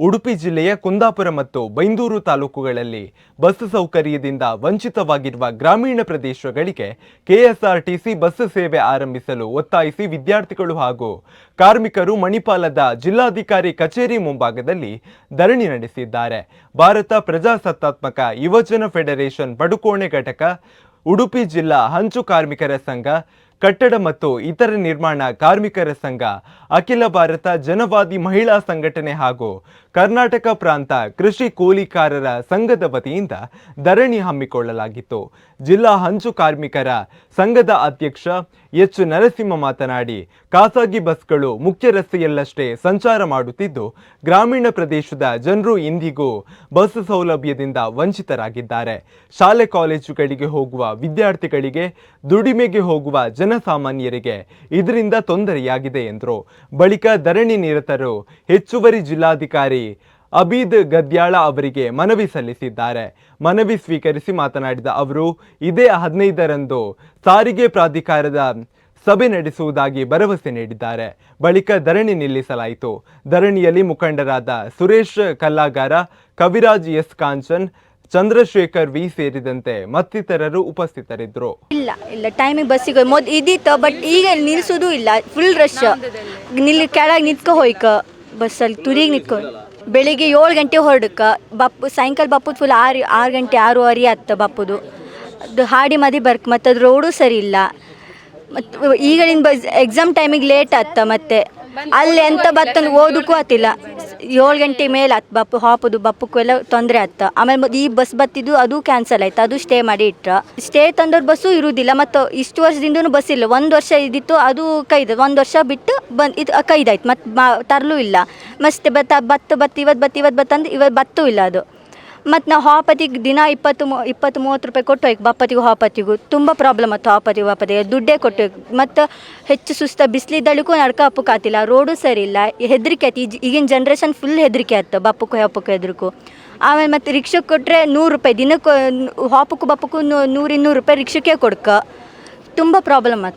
ಉಡುಪಿ ಜಿಲ್ಲೆಯ ಕುಂದಾಪುರ ಮತ್ತು ಬೈಂದೂರು ತಾಲೂಕುಗಳಲ್ಲಿ ಬಸ್ ಸೌಕರ್ಯದಿಂದ ವಂಚಿತವಾಗಿರುವ ಗ್ರಾಮೀಣ ಪ್ರದೇಶಗಳಿಗೆ ಕೆಎಸ್ಆರ್ಟಿಸಿ ಬಸ್ ಸೇವೆ ಆರಂಭಿಸಲು ಒತ್ತಾಯಿಸಿ ವಿದ್ಯಾರ್ಥಿಗಳು ಹಾಗೂ ಕಾರ್ಮಿಕರು ಮಣಿಪಾಲದ ಜಿಲ್ಲಾಧಿಕಾರಿ ಕಚೇರಿ ಮುಂಭಾಗದಲ್ಲಿ ಧರಣಿ ನಡೆಸಿದ್ದಾರೆ. ಭಾರತ ಪ್ರಜಾಸತ್ತಾತ್ಮಕ ಯುವಜನ ಫೆಡರೇಷನ್ ಪಡುಕೋಣೆ ಘಟಕ, ಉಡುಪಿ ಜಿಲ್ಲಾ ಹಂಚು ಕಾರ್ಮಿಕರ ಸಂಘ ಕಟ್ಟಡ ಮತ್ತು ಇತರ ನಿರ್ಮಾಣ ಕಾರ್ಮಿಕರ ಸಂಘ, ಅಖಿಲ ಭಾರತ ಜನವಾದಿ ಮಹಿಳಾ ಸಂಘಟನೆ ಹಾಗೂ ಕರ್ನಾಟಕ ಪ್ರಾಂತ ಕೃಷಿ ಕೂಲಿಕಾರರ ಸಂಘದ ವತಿಯಿಂದ ಧರಣಿ ಹಮ್ಮಿಕೊಳ್ಳಲಾಗಿತ್ತು. ಜಿಲ್ಲಾ ಹಂಚು ಕಾರ್ಮಿಕರ ಸಂಘದ ಅಧ್ಯಕ್ಷ ಎಚ್ ನರಸಿಂಹ ಮಾತನಾಡಿ, ಖಾಸಗಿ ಬಸ್ಗಳು ಮುಖ್ಯ ರಸ್ತೆಯಲ್ಲಷ್ಟೇ ಸಂಚಾರ ಮಾಡುತ್ತಿದ್ದು, ಗ್ರಾಮೀಣ ಪ್ರದೇಶದ ಜನರು ಇಂದಿಗೂ ಬಸ್ ಸೌಲಭ್ಯದಿಂದ ವಂಚಿತರಾಗಿದ್ದಾರೆ. ಶಾಲೆ ಕಾಲೇಜುಗಳಿಗೆ ಹೋಗುವ ವಿದ್ಯಾರ್ಥಿಗಳಿಗೆ ದುಡಿಮೆಗೆ ಹೋಗುವ ಜನಸಾಮಾನ್ಯರಿಗೆ ಇದರಿಂದ ತೊಂದರೆಯಾಗಿದೆ ಎಂದರು. ಬಳಿಕ ಧರಣಿ ನಿರತರು ಹೆಚ್ಚುವರಿ ಜಿಲ್ಲಾಧಿಕಾರಿ ಅಬೀದ್ ಗದ್ಯಾಳ ಅವರಿಗೆ ಮನವಿ ಸಲ್ಲಿಸಿದ್ದಾರೆ. ಮನವಿ ಸ್ವೀಕರಿಸಿ ಮಾತನಾಡಿದ ಅವರು, ಇದೇ ಹದಿನೈದರಂದು ಸಾರಿಗೆ ಪ್ರಾಧಿಕಾರದ ಸಭೆ ನಡೆಸುವುದಾಗಿ ಭರವಸೆ ನೀಡಿದ್ದಾರೆ. ಬಳಿಕ ಧರಣಿ ನಿಲ್ಲಿಸಲಾಯಿತು. ಧರಣಿಯಲ್ಲಿ ಮುಖಂಡರಾದ ಸುರೇಶ್ ಕಲ್ಲಾಗಾರ, ಕವಿರಾಜ್ ಎಸ್. ಕಾಂಚನ್ ಚಂದ್ರಶೇಖರ್ ವಿ ಸೇರಿದಂತೆ ಮತ್ತಿತರರು ಉಪಸ್ಥಿತರಿದ್ದರು. ಇಲ್ಲ ಇಲ್ಲ ಟೈಮಿಗೆ ಬಸ್ಸಿಗೆ ಮೊದ್ ಇದಿತ್ತು ಬಟ್ ಈಗ ನಿಲ್ಸೋದು ಇಲ್ಲ. ಫುಲ್ ರಶ್ ನಿಲ್ಲಿ ಕೆಳಗೆ ನಿಂತ್ಕೊ ಹೋಯ್ಕ ಬಸ್ಸಲ್ಲಿ ತುರಿಗ್ ನಿಂತ್ಕೊ. ಬೆಳಿಗ್ಗೆ ಏಳು ಗಂಟೆ ಹೊರಡಕ್ಕ ಬಪ್ಪು ಸಾಯಂಕಾಲ ಬಪ್ಪುದು ಫುಲ್ ಆರು ಆರು ಗಂಟೆ, ಆರೂವರೆ ಆತ್ತ ಬಪ್ಪುದು. ಅದು ಹಾಡಿ ಮದಿ ಬರ್ಕ್, ಮತ್ತು ಅದು ರೋಡು ಸರಿ ಇಲ್ಲ. ಮತ್ತು ಈಗಿನ ಬಸ್ ಎಕ್ಸಾಮ್ ಟೈಮಿಗೆ ಲೇಟ್ ಆತ ಮತ್ತೆ. ಅಲ್ಲಿ ಎಂತ ಬತ್ತಂದು ಓದಕ್ಕೂ ಆತಿಲ್ಲ. ಏಳು ಗಂಟೆ ಮೇಲೆ ಹತ್ತು ಬಪ್ಪು, ಹಾಪುದು ಬಪ್ಪಕ್ಕೂ ಎಲ್ಲ ತೊಂದರೆ ಆಯ್ತು. ಆಮೇಲೆ ಈ ಬಸ್ ಬತ್ತಿದ್ದು ಅದು ಕ್ಯಾನ್ಸಲ್ ಆಯ್ತು. ಅದು ಸ್ಟೇ ಮಾಡಿ ಇಟ್ರ. ಸ್ಟೇ ತಂದವ್ರ ಬಸ್ಸು ಇರುವುದಿಲ್ಲ ಮತ್ತು ಇಷ್ಟು ವರ್ಷದಿಂದನೂ ಬಸ್ ಇಲ್ಲ. ಒಂದು ವರ್ಷ ಇದ್ದಿತ್ತು, ಅದು ಕೈದ, ಒಂದು ವರ್ಷ ಬಿಟ್ಟು ಬಂದು, ಇದು ಕೈದಾಯ್ತು. ಮತ್ತು ತರಲೂ ಇಲ್ಲ. ಮತ್ತೆ ಬತ್ತ, ಬತ್ತು ಬತ್ತು ಇವತ್ತು ಬತ್ತು ಇವತ್ತು ಬತ್ತಂದು ಇವತ್ತು ಬತ್ತೂ ಇಲ್ಲ ಅದು. ಮತ್ತು ನಾವು ಹಾಪತಿಗೆ ದಿನ ಇಪ್ಪತ್ತು ಮೂ ಇಪ್ಪತ್ತು ಮೂವತ್ತು ರೂಪಾಯಿ ಕೊಟ್ಟು ಹೋಯ್ತು ಬಾಪತಿಗೂ ಹಾಪತಿಗೂ ತುಂಬ ಪ್ರಾಬ್ಲಮ್ ಆಯ್ತು ಹಾಪತಿಗೂ ಬಾಪತಿಗೆ ದುಡ್ಡೇ ಕೊಟ್ಟು ಹೋಯ್ಕ್ ಮತ್ತು ಹೆಚ್ಚು ಸುಸ್ತ ಬಿಸಿಲಿದ್ದಳಿಗೂ ನಡ್ಕ ಹಪ್ಪಕ್ಕಾತಿಲ್ಲ ರೋಡು ಸರಿ ಇಲ್ಲ. ಹೆದರಿಕೆ ಆಯ್ತು ಈಜ್ ಈಗಿನ ಜನ್ರೇಷನ್ ಫುಲ್ ಹೆದರಿಕೆ ಆಯ್ತು ಬಪ್ಪಕ್ಕೂ ಹಪ್ಪಕ್ಕೂ ಹೆದರಿಕು ಆಮೇಲೆ ಮತ್ತು ರಿಕ್ಷಕ್ಕೆ ಕೊಟ್ಟರೆ ನೂರು ರೂಪಾಯಿ. ದಿನಕ್ಕೆ, ಹಾಪಕ್ಕೂ, ಬಪ್ಪಕ್ಕೂ ನೂರು ಇನ್ನೂರು ರೂಪಾಯಿ ರಿಕ್ಷಕ್ಕೆ ಕೊಡ್ಕ. ತುಂಬ ಪ್ರಾಬ್ಲಮ್ ಆಯ್ತು